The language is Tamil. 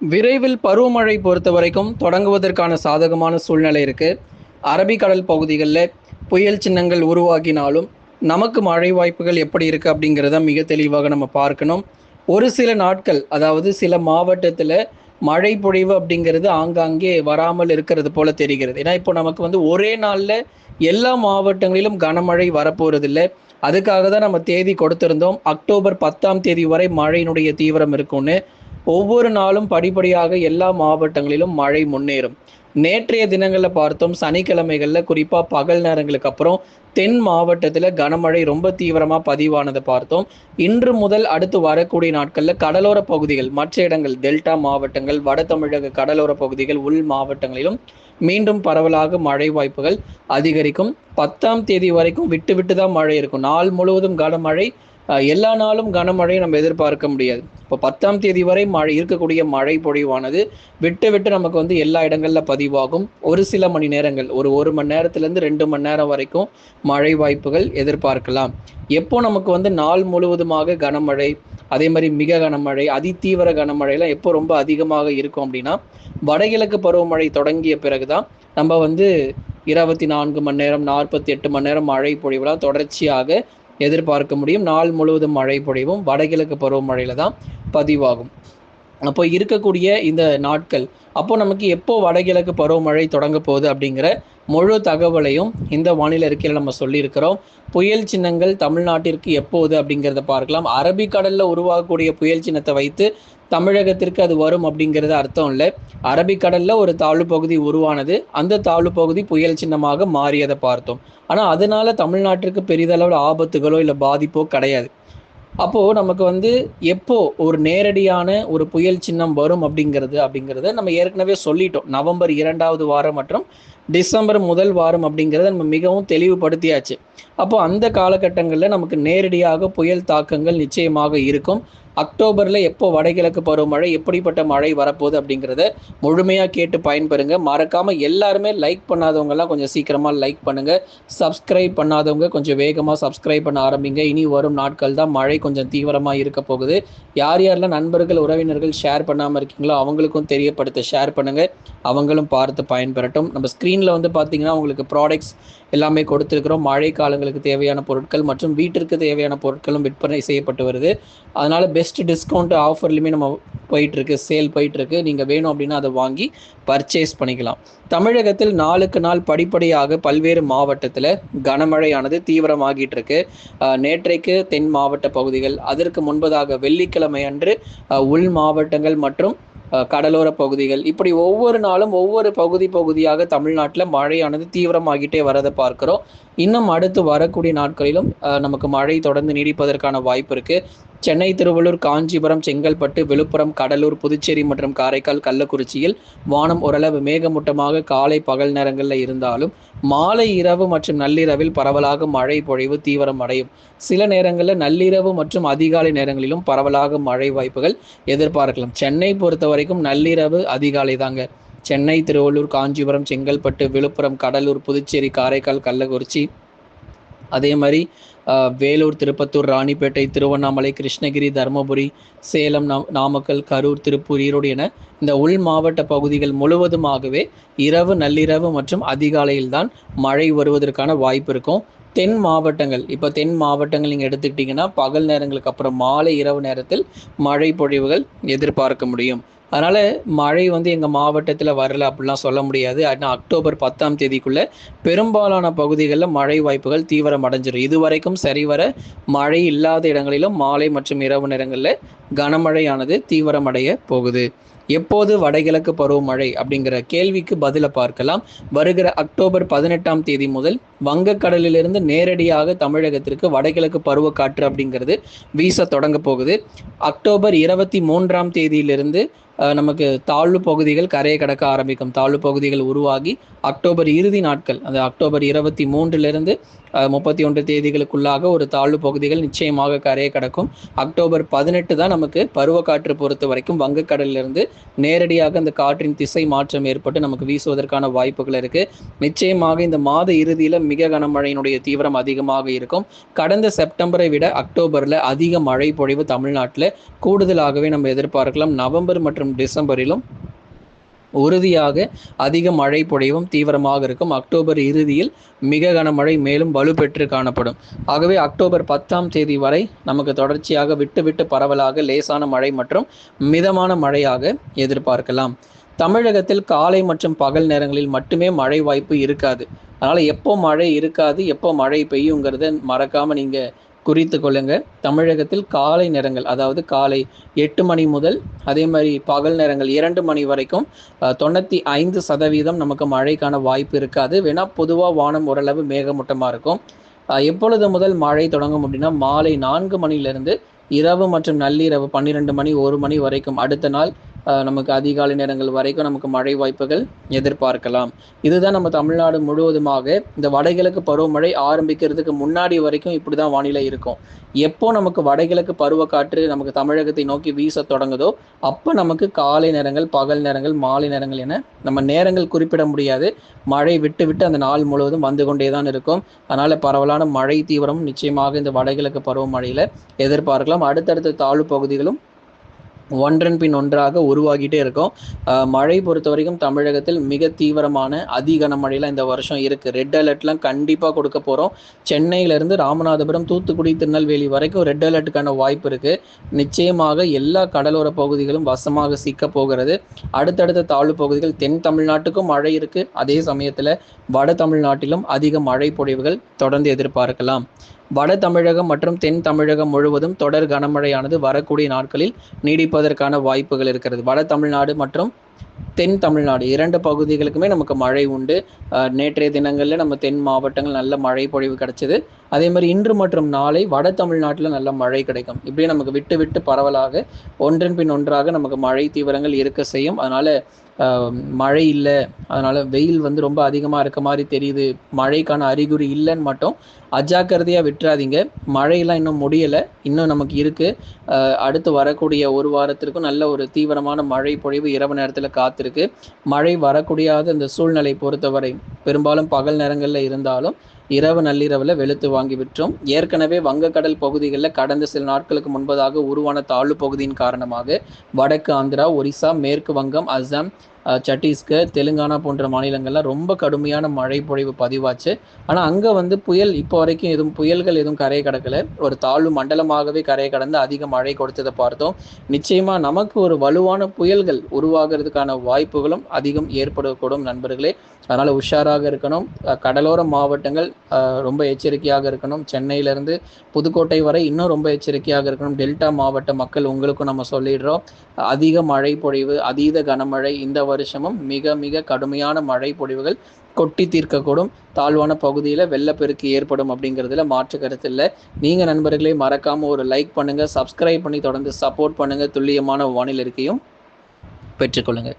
விரைவில் பருவமழை பொறுத்த வரைக்கும் தொடங்குவதற்கான சாதகமான சூழ்நிலை இருக்குது அரபிக்கடல் பகுதிகளில் புயல் சின்னங்கள் உருவாகினாலும் நமக்கு மழை வாய்ப்புகள் எப்படி இருக்குது அப்படிங்கிறத மிக தெளிவாக நம்ம பார்க்கணும். ஒரு சில நாட்கள் அதாவது சில மாவட்டத்தில் மழை பொழிவு அப்படிங்கிறது ஆங்காங்கே வராமல் இருக்கிறது போல தெரிகிறது. ஏன்னா இப்போ நமக்கு வந்து ஒரே நாளில் எல்லா மாவட்டங்களிலும் கனமழை வரப்போறதில்லை. அதுக்காக தான் நம்ம தேதி கொடுத்திருந்தோம். அக்டோபர் பத்தாம் தேதி வரை மழையினுடைய தீவிரம் இருக்கும்னு. ஒவ்வொரு நாளும் படிப்படியாக எல்லா மாவட்டங்களிலும் மழை முன்னேறும். நேற்றைய தினங்களில் பார்த்தோம் சனிக்கிழமைகளில் குறிப்பாக பகல் நேரங்களுக்கு அப்புறம் தென் மாவட்டத்தில் கனமழை ரொம்ப தீவிரமாக பதிவானதை பார்த்தோம். இன்று முதல் அடுத்து வரக்கூடிய நாட்களில் கடலோர பகுதிகள் மற்ற இடங்கள் டெல்டா மாவட்டங்கள் வட தமிழக கடலோர பகுதிகள் உள் மாவட்டங்களிலும் மீண்டும் பரவலாக மழை வாய்ப்புகள் அதிகரிக்கும். பத்தாம் தேதி வரைக்கும் விட்டு விட்டு தான் மழை இருக்கும். நாள் முழுவதும் கனமழை எல்லா நாளும் கனமழையை நம்ம எதிர்பார்க்க முடியாது. இப்போ பத்தாம் தேதி வரை மழை இருக்கக்கூடிய மழை பொழிவானது விட்டு விட்டு நமக்கு வந்து எல்லா இடங்களில் பதிவாகும். ஒரு சில மணி நேரங்கள் ஒரு ஒரு மணி நேரத்துலேருந்து ரெண்டு மணி நேரம் வரைக்கும் மழை வாய்ப்புகள் எதிர்பார்க்கலாம். எப்போ நமக்கு வந்து நாள் முழுவதுமாக கனமழை அதே மாதிரி மிக கனமழை அதிதீவிர கனமழைலாம் எப்போ ரொம்ப அதிகமாக இருக்கும் அப்படின்னா வடகிழக்கு பருவமழை தொடங்கிய பிறகுதான் நம்ம வந்து இருபத்தி நான்கு மணி நேரம் நாற்பத்தி எட்டு மணி நேரம் மழை பொழிவுலாம் தொடர்ச்சியாக எதிர்பார்க்க முடியும். நாள் முழுவதும் மழை பொழிவும். வடகிழக்கு பருவமழையில தான் பதிவாகும். அப்போ இருக்கக்கூடிய இந்த நாட்கள் அப்போ நமக்கு எப்போ வடகிழக்கு பருவமழை தொடங்க போகுது அப்படிங்கிற முழு தகவலையும் இந்த வானிலை அறிக்கையில் நம்ம சொல்லியிருக்கிறோம். புயல் சின்னங்கள் தமிழ்நாட்டிற்கு எப்போது அப்படிங்கிறத பார்க்கலாம். அரபிக்கடலில் உருவாகக்கூடிய புயல் சின்னத்தை வைத்து தமிழகத்திற்கு அது வரும் அப்படிங்கிறது அர்த்தம் இல்லை. அரபிக்கடலில் ஒரு தாழ்வு பகுதி உருவானது அந்த தாழ்வு பகுதி புயல் சின்னமாக மாறியதை பார்த்தோம். ஆனால் அதனால தமிழ்நாட்டிற்கு பெரிதளவில் ஆபத்துகளோ இல்லை பாதிப்போ கிடையாது. அப்போ நமக்கு வந்து எப்போ ஒரு நேரடியான ஒரு புயல் சின்னம் வரும் அப்படிங்கிறது அப்படிங்கிறத நம்ம ஏற்கனவே சொல்லிட்டோம். நவம்பர் இரண்டாவது வாரம் மற்றும் டிசம்பர் முதல் வாரம் அப்படிங்கிறத நம்ம மிகவும் தெளிவுபடுத்தியாச்சு. அப்போ அந்த காலகட்டங்களில் நமக்கு நேரடியாக புயல் தாக்கங்கள் நிச்சயமாக இருக்கும். அக்டோபரில் எப்போ வடகிழக்கு பருவமழை எப்படிப்பட்ட மழை வரப்போகுது அப்படிங்கிறத முழுமையாக கேட்டு பயன்பெறுங்க. மறக்காமல் எல்லாருமே லைக் பண்ணாதவங்கலாம் கொஞ்சம் சீக்கிரமாக லைக் பண்ணுங்கள் சப்ஸ்கிரைப் பண்ணாதவங்க கொஞ்சம் வேகமாக சப்ஸ்கிரைப் பண்ண ஆரம்பிங்க. இனி வரும் நாட்கள் தான் மழை கொஞ்சம் தீவிரமாக இருக்க போகுது. யார் யாரெல்லாம் நண்பர்கள் உறவினர்கள் ஷேர் பண்ணாமல் இருக்கீங்களோ அவங்களுக்கும் தெரியப்படுத்த ஷேர் பண்ணுங்கள் அவங்களும் பார்த்து பயன்பெறட்டும். நம்ம ஸ்க்ரீனில் வந்து பார்த்தீங்கன்னா உங்களுக்கு ப்ராடக்ட்ஸ் எல்லாமே கொடுத்துருக்குறோம். மழை காலங்களுக்கு தேவையான பொருட்கள் மற்றும் வீட்டிற்கு தேவையான பொருட்களும் விற்பனை செய்யப்பட்டு வருது. அதனால் பெஸ்ட் டிஸ்கவுண்ட் ஆஃபர்லையுமே நம்ம போயிட்டுருக்கு சேல் போயிட்டுருக்கு. நீங்கள் வேணும் அப்படின்னா அதை வாங்கி பர்ச்சேஸ் பண்ணிக்கலாம். தமிழகத்தில் நாளுக்கு நாள் படிப்படியாக பல்வேறு மாவட்டத்தில் கனமழையானது தீவிரமாகிட்டு இருக்கு நேற்றைக்கு தென் மாவட்ட பகுதிகள் அதற்கு முன்பதாக வெள்ளிக்கிழமை அன்று உள் மாவட்டங்கள் மற்றும் கடலோர பகுதிகள். இப்படி ஒவ்வொரு நாளும் ஒவ்வொரு பகுதி பகுதியாக தமிழ்நாட்டில் மழையானது தீவிரமாகிட்டே வரதை பார்க்கிறோம். இன்னும் அடுத்து வரக்கூடிய நாட்களிலும் நமக்கு மழை தொடர்ந்து நீடிப்பதற்கான வாய்ப்பு இருக்குது சென்னை திருவள்ளூர் காஞ்சிபுரம் செங்கல்பட்டு விழுப்புரம் கடலூர் புதுச்சேரி மற்றும் காரைக்கால் கள்ளக்குறிச்சியில் வானம் ஓரளவு மேகமூட்டமாக காலை பகல் நேரங்களில் இருந்தாலும் மாலை இரவு மற்றும் நள்ளிரவில் பரவலாக மழை பொழிவு தீவிரம் அடையும். சில நேரங்களில் நள்ளிரவு மற்றும் அதிகாலை நேரங்களிலும் பரவலாக மழை வாய்ப்புகள் எதிர்பார்க்கலாம். சென்னை பொறுத்த வரைக்கும் நள்ளிரவு அதிகாலை தாங்க. சென்னை திருவள்ளூர் காஞ்சிபுரம் செங்கல்பட்டு விழுப்புரம் கடலூர் புதுச்சேரி காரைக்கால் கள்ளக்குறிச்சி அதே மாதிரி வேலூர் திருப்பத்தூர் ராணிப்பேட்டை திருவண்ணாமலை கிருஷ்ணகிரி தருமபுரி சேலம் நாமக்கல் கரூர் திருப்பூர் ஈரோடு என இந்த உள் மாவட்ட பகுதிகள் முழுவதுமாகவே இரவு நள்ளிரவு மற்றும் அதிகாலையில்தான் மழை வருவதற்கான வாய்ப்பு இருக்கும். தென் மாவட்டங்கள் இப்போ தென் மாவட்டங்கள் நீங்கள் எடுத்துக்கிட்டிங்கன்னா பகல் நேரங்களுக்கு அப்புறம் மாலை இரவு நேரத்தில் மழை பொழிவுகள் எதிர்பார்க்க முடியும். அதனால் மழை வந்து எங்கள் மாவட்டத்தில் வரல அப்படிலாம் சொல்ல முடியாது. ஆனால் அக்டோபர் பத்தாம் தேதிக்குள்ளே பெரும்பாலான பகுதிகளில் மழை வாய்ப்புகள் தீவிரம் அடைஞ்சிரும். இதுவரைக்கும் சரிவர மழை இல்லாத இடங்களிலும் மாலை மற்றும் இரவு நேரங்களில் கனமழையானது தீவிரமடைய போகுது. எப்போது வடகிழக்கு பருவமழை அப்படிங்கிற கேள்விக்கு பதிலை பார்க்கலாம். வருகிற அக்டோபர் பதினெட்டாம் தேதி முதல் வங்கக்கடலிலிருந்து நேரடியாக தமிழகத்திற்கு வடகிழக்கு பருவக்காற்று அப்படிங்கிறது வீச தொடங்க போகுது. அக்டோபர் இருபத்தி மூன்றாம் தேதியிலிருந்து நமக்கு தாழ்வு பகுதிகள் கரையை கடக்க ஆரம்பிக்கும். தாழ்வு பகுதிகள் உருவாகி அக்டோபர் இறுதி நாட்கள் அந்த அக்டோபர் இருபத்தி மூன்றிலிருந்து முப்பத்தி ஒன்று தேதிகளுக்குள்ளாக ஒரு தாழ்வு பகுதிகள் நிச்சயமாக கரையை கடக்கும். அக்டோபர் பதினெட்டு தான் நமக்கு பருவக்காற்று பொறுத்த வரைக்கும் வங்கக்கடலிலிருந்து நேரடியாக அந்த காற்றின் திசை மாற்றம் ஏற்பட்டு நமக்கு வீசுவதற்கான வாய்ப்புகள் இருக்கு. நிச்சயமாக இந்த மாத இறுதியில மிக கனமழையினுடைய தீவிரம் அதிகமாக இருக்கும். கடந்த செப்டம்பரை விட அக்டோபர்ல அதிக மழை பொழிவு தமிழ்நாட்டில் கூடுதலாகவே நம்ம எதிர்பார்க்கலாம். நவம்பர் மற்றும் டிசம்பரிலும் உறுதியாக அதிக மழை பொழிவும் தீவிரமாக இருக்கும். அக்டோபர் இறுதியில் மிக கனமழை மேலும் வலுப்பெற்று காணப்படும். ஆகவே அக்டோபர் பத்தாம் தேதி வரை நமக்கு தொடர்ச்சியாக விட்டு விட்டு பரவலாக லேசான மழை மற்றும் மிதமான மழையாக எதிர்பார்க்கலாம். தமிழகத்தில் காலை மற்றும் பகல் நேரங்களில் மட்டுமே மழை வாய்ப்பு இருக்காது. அதனால் எப்போ மழை இருக்காது எப்போ மழை பெய்யுங்கிறத மறக்காமல் நீங்கள் குறித்து கொள்ளுங்க. தமிழகத்தில் காலை நேரங்கள் அதாவது காலை எட்டு மணி முதல் அதே மாதிரி பகல் நேரங்கள் இரண்டு மணி வரைக்கும் தொண்ணூற்றி ஐந்து சதவீதம் நமக்கு மழைக்கான வாய்ப்பு இருக்காது. வேணா பொதுவாக வானம் ஓரளவு மேகமூட்டமாக இருக்கும். எப்பொழுது முதல் மழை தொடங்கும் அப்படின்னா மாலை நான்கு மணிலிருந்து இரவு மற்றும் நள்ளிரவு பன்னிரெண்டு மணி ஒரு மணி வரைக்கும். அடுத்த நாள் நமக்கு அதிகாலை நேரங்கள் வரைக்கும் நமக்கு மழை வாய்ப்புகள் எதிர்பார்க்கலாம். இதுதான் நம்ம தமிழ்நாடு முழுவதுமாக இந்த வடகிழக்கு பருவமழை ஆரம்பிக்கிறதுக்கு முன்னாடி வரைக்கும் இப்படி தான் வானிலை இருக்கும். எப்போ நமக்கு வடகிழக்கு பருவக்காற்று நமக்கு தமிழகத்தை நோக்கி வீச தொடங்குதோ அப்போ நமக்கு காலை நேரங்கள் பகல் நேரங்கள் மாலை நேரங்கள் என நம்ம நேரங்கள் குறிப்பிட முடியாது. மழை விட்டு விட்டு அந்த நாள் முழுவதும் வந்து கொண்டே தான் இருக்கும். அதனால் பரவலான மழை தீவிரம் நிச்சயமாக இந்த வடகிழக்கு பருவமழையில் எதிர்பார்க்கலாம். அடுத்தடுத்த தாழ்வு பகுதிகளும் ஒன்றன் பின் ஒன்றாக உருவாகிட்டே இருக்கும். மழை பொறுத்த வரைக்கும் தமிழகத்தில் மிக தீவிரமான அதி மழையெல்லாம் இந்த வருஷம் இருக்குது ரெட் அலர்ட்லாம் கண்டிப்பாக கொடுக்க போகிறோம் சென்னையிலேருந்து ராமநாதபுரம் தூத்துக்குடி திருநெல்வேலி வரைக்கும் ரெட் அலர்ட்டுக்கான வாய்ப்பு இருக்குது நிச்சயமாக எல்லா கடலோர பகுதிகளும் வசமாக சிக்க போகிறது. அடுத்தடுத்த தாழ்வு பகுதிகள் தென் தமிழ்நாட்டுக்கும் மழை இருக்குது அதே சமயத்தில் வட தமிழ்நாட்டிலும் அதிக மழை பொழிவுகள் தொடர்ந்து எதிர்பார்க்கலாம். வட தமிழகம் மற்றும் தென் தமிழகம் முழுவதும் தொடர் கனமழையானது வரக்கூடிய நாட்களில் நீடிப்பதற்கான வாய்ப்புகள் இருக்கிறது. வட தமிழ்நாடு மற்றும் தென் தமிழ்நாடு இரண்டு பகுதிகளுக்குமே நமக்கு மழை உண்டு. நேற்றைய தினங்களில் நம்ம தென் மாவட்டங்கள் நல்ல மழை பொழிவு கிடைச்சது. அதே மாதிரி இன்று மற்றும் நாளை வட தமிழ்நாட்டில் நல்ல மழை கிடைக்கும். இப்படியே நமக்கு விட்டு விட்டு பரவலாக ஒன்றன் பின் ஒன்றாக நமக்கு மழை தீவிரங்கள் இருக்க செய்யும். அதனால் மழை இல்லை. அதனால் வெயில் வந்து ரொம்ப அதிகமாக இருக்க மாதிரி தெரியுது. மழைக்கான அறிகுறி இல்லைன்னு மட்டும் அஜாக்கிரதையாக விட்டுறாதீங்க. மழையெல்லாம் இன்னும் முடியலை. இன்னும் நமக்கு இருக்குது அடுத்து வரக்கூடிய ஒரு வாரத்திற்கும் நல்ல ஒரு தீவிரமான மழை பொழிவு இரவு நேரத்தில் காத்திருக்கு. மழை வரக்கூடியாத இந்த சூழ்நிலை பொறுத்தவரை பெரும்பாலும் பகல் நேரங்களில் இருந்தாலும் இரவு நள்ளிரவில் வெளுத்து வாங்கி விற்றோம். ஏற்கனவே வங்கக்கடல் பகுதிகளில் கடந்த சில நாட்களுக்கு முன்பதாக உருவான தாழ்வு பகுதியின் காரணமாக வடக்கு ஆந்திரா ஒரிசா மேற்கு வங்கம் அசாம் சட்டீஸ்கர் தெலுங்கானா போன்ற மாநிலங்கள்லாம் ரொம்ப கடுமையான மழை பொழிவு பதிவாச்சு. ஆனால் அங்கே வந்து புயல் இப்போ வரைக்கும் எதுவும் புயல்கள் எதுவும் கரையை கடக்கலை. ஒரு தாழ்வு மண்டலமாகவே கரையை கடந்து அதிக மழை கொடுத்ததை பார்த்தோம். நிச்சயமாக நமக்கு ஒரு வலுவான புயல்கள் உருவாகிறதுக்கான வாய்ப்புகளும் அதிகம் ஏற்படக்கூடும் நண்பர்களே. அதனால் உஷாராக இருக்கணும். கடலோர மாவட்டங்கள் ரொம்ப எச்சரிக்கையாக இருக்கணும். சென்னையிலேருந்து புதுக்கோட்டை வரை இன்னும் ரொம்ப எச்சரிக்கையாக இருக்கணும். டெல்டா மாவட்ட மக்கள் உங்களுக்கும் நம்ம சொல்லிடுறோம். அதிக மழை பொழிவு அதீத கனமழை இந்த வருஷமும் மிக மிக கடுமையான மழை பொழிவுகள் கொட்டி தீர்க்கக்கூடும். தாழ்வான பகுதியில் வெள்ளப்பெருக்கு ஏற்படும் அப்படிங்கிறதுல மாற்று கருத்து இல்லை. நீங்கள் நண்பர்களே மறக்காமல் ஒரு லைக் பண்ணுங்கள் சப்ஸ்கிரைப் பண்ணி தொடர்ந்து சப்போர்ட் பண்ணுங்கள் துல்லியமான வானிலை இருக்கையும் பெற்றுக்கொள்ளுங்கள்